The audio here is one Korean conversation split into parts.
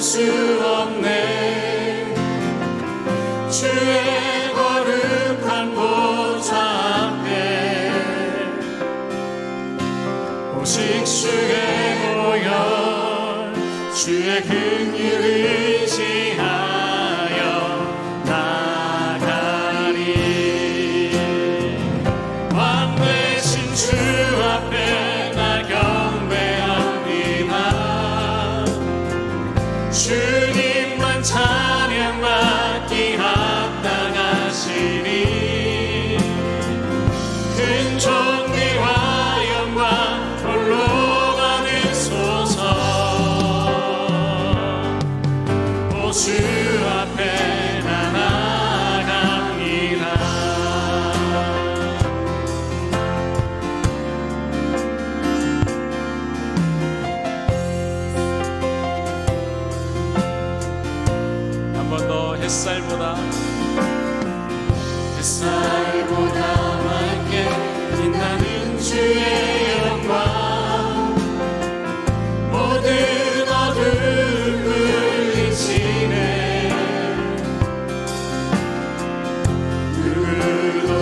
수 없네. 주의 거룩한 보좌 앞에 오직 주의 보혈 주의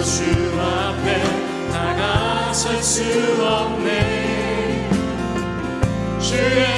주 앞에 다가설 수 없네. 주의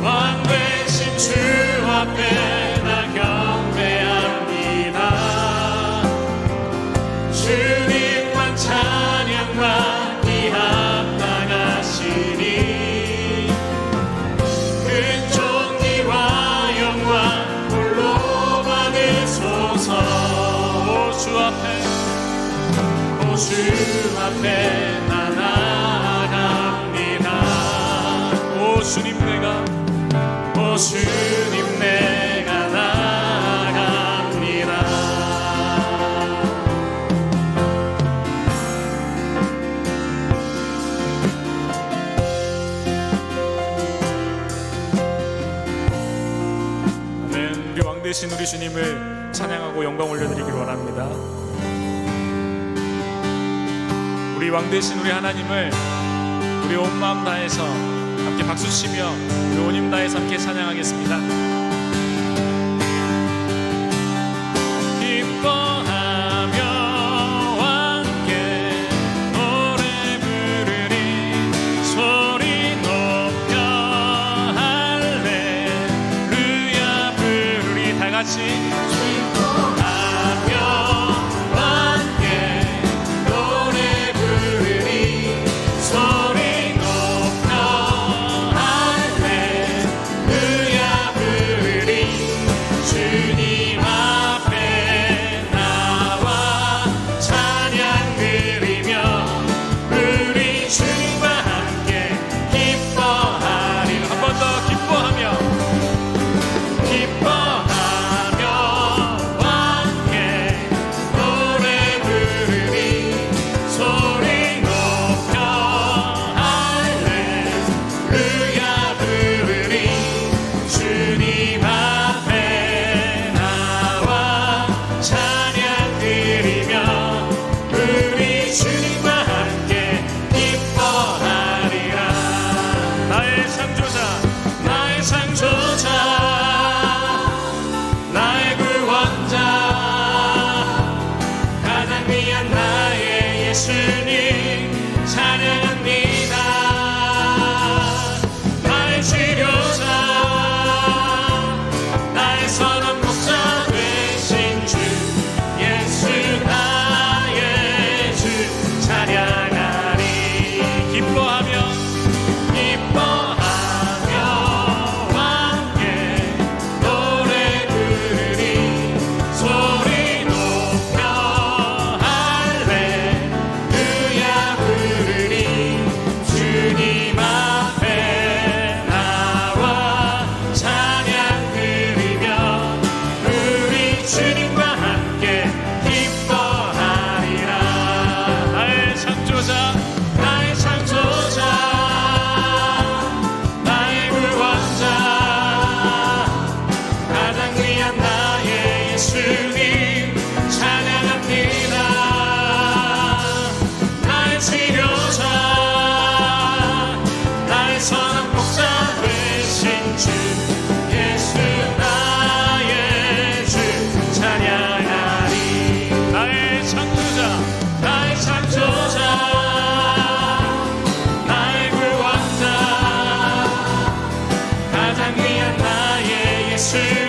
왕 대신 주 앞에 나 경배합니다. 주님만 찬양받기 합당하시니 큰 종기와 영광 홀로 받으소서. 오주 앞에. 오주 앞에. 주님 내가 나갑니다. 아멘. 우리 왕 되신 우리 주님을 찬양하고 영광 올려드리길 원합니다. 우리 왕 되신 우리 하나님을 우리 온 마음 다해서 함께 박수 치며 그 온임 다해서 함께 찬양하겠습니다. see.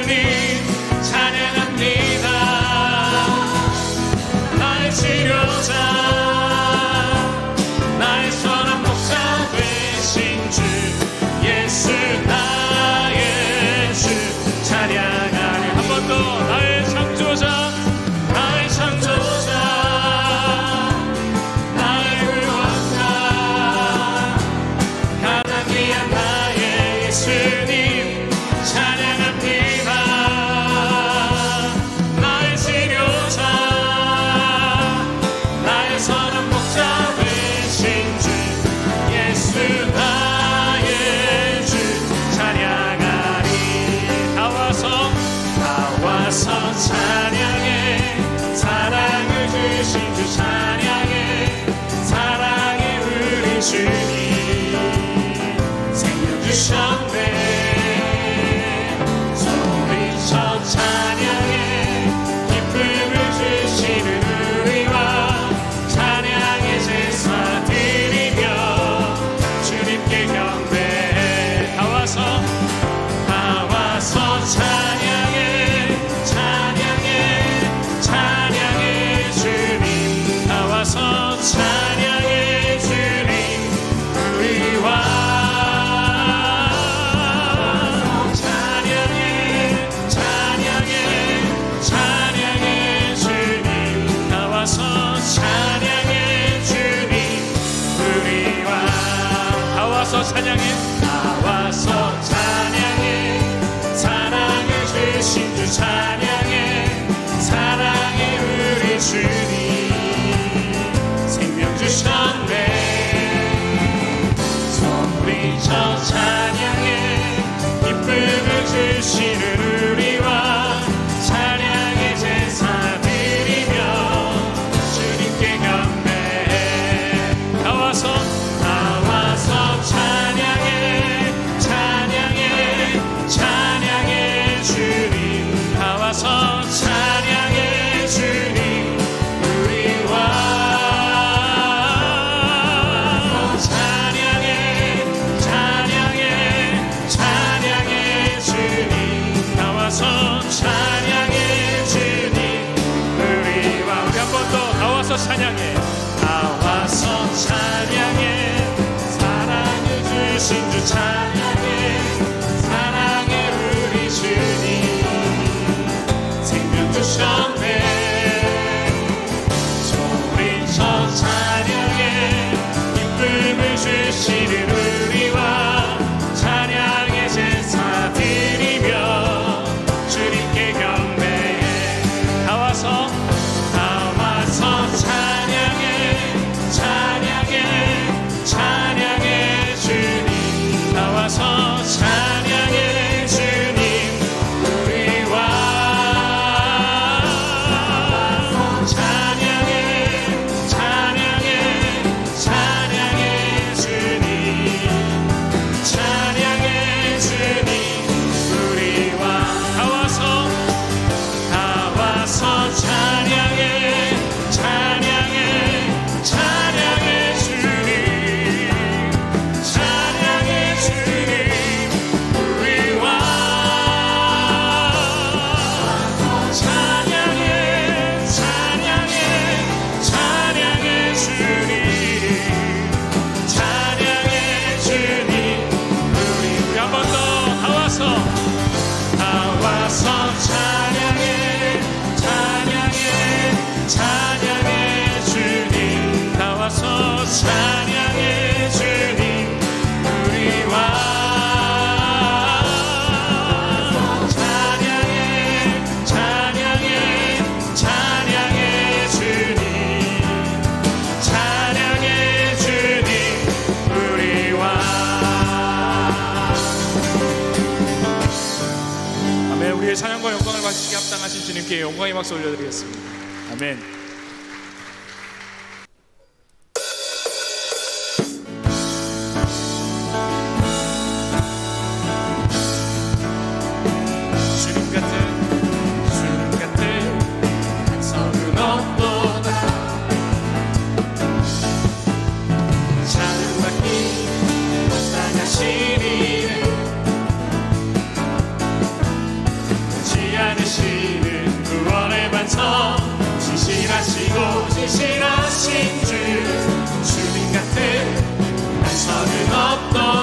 찬양해. 나와서 찬양해. 사랑해 주신 주 찬양해. 영광을 받으시게 합당하신 주님께 영광의 박수 올려드리겠습니다. 아멘. the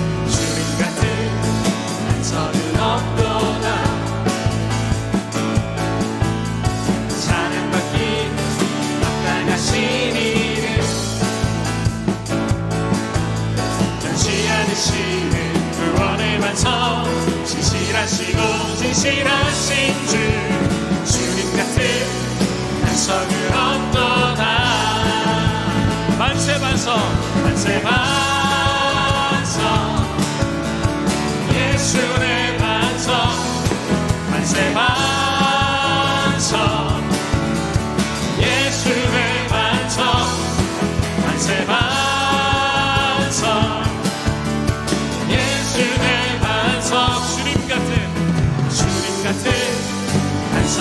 하셔서 진실하시고 진실하신 주 주님 같은 반석을 얻도다 만세 반성, 만세 반석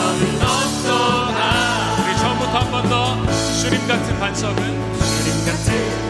반석은 우리 처음부터 한 번 더 주님 같은 반성은 주님 같은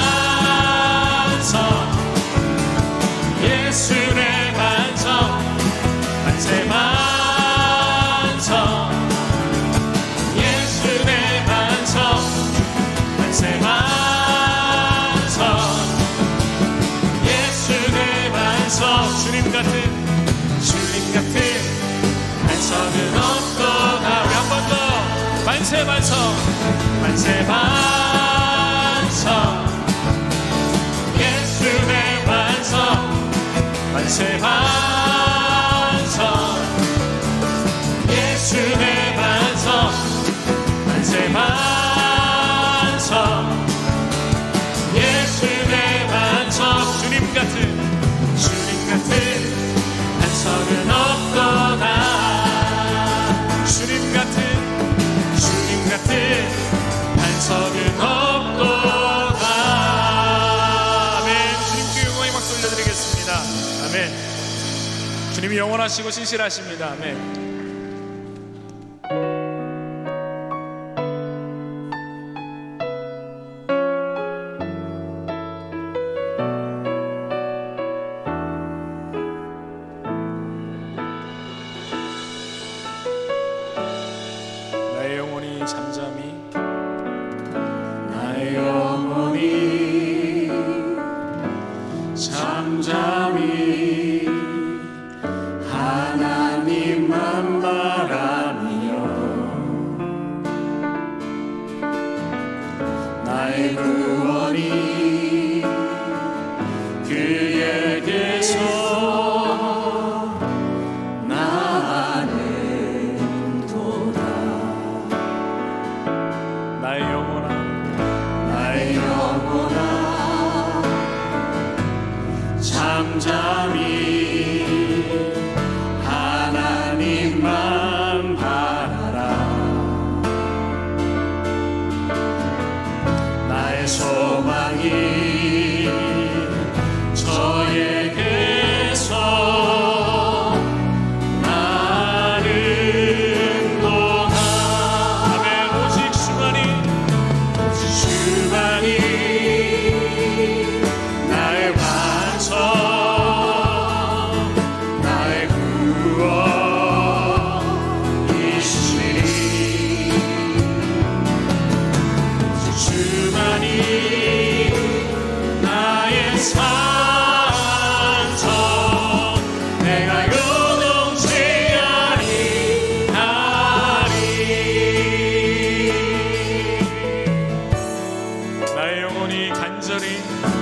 반석은 없거나 우리 한 번 더. 만세 반석. 만세 반석. 예수의 반석. 만세 반석. 예수의 반석. 만세 반석. 예수의 반석. 주님 같은 주님 같은 반석은 없거나 아멘. 주님이 영원하시고 신실하십니다. 아멘. 前ぶを見 영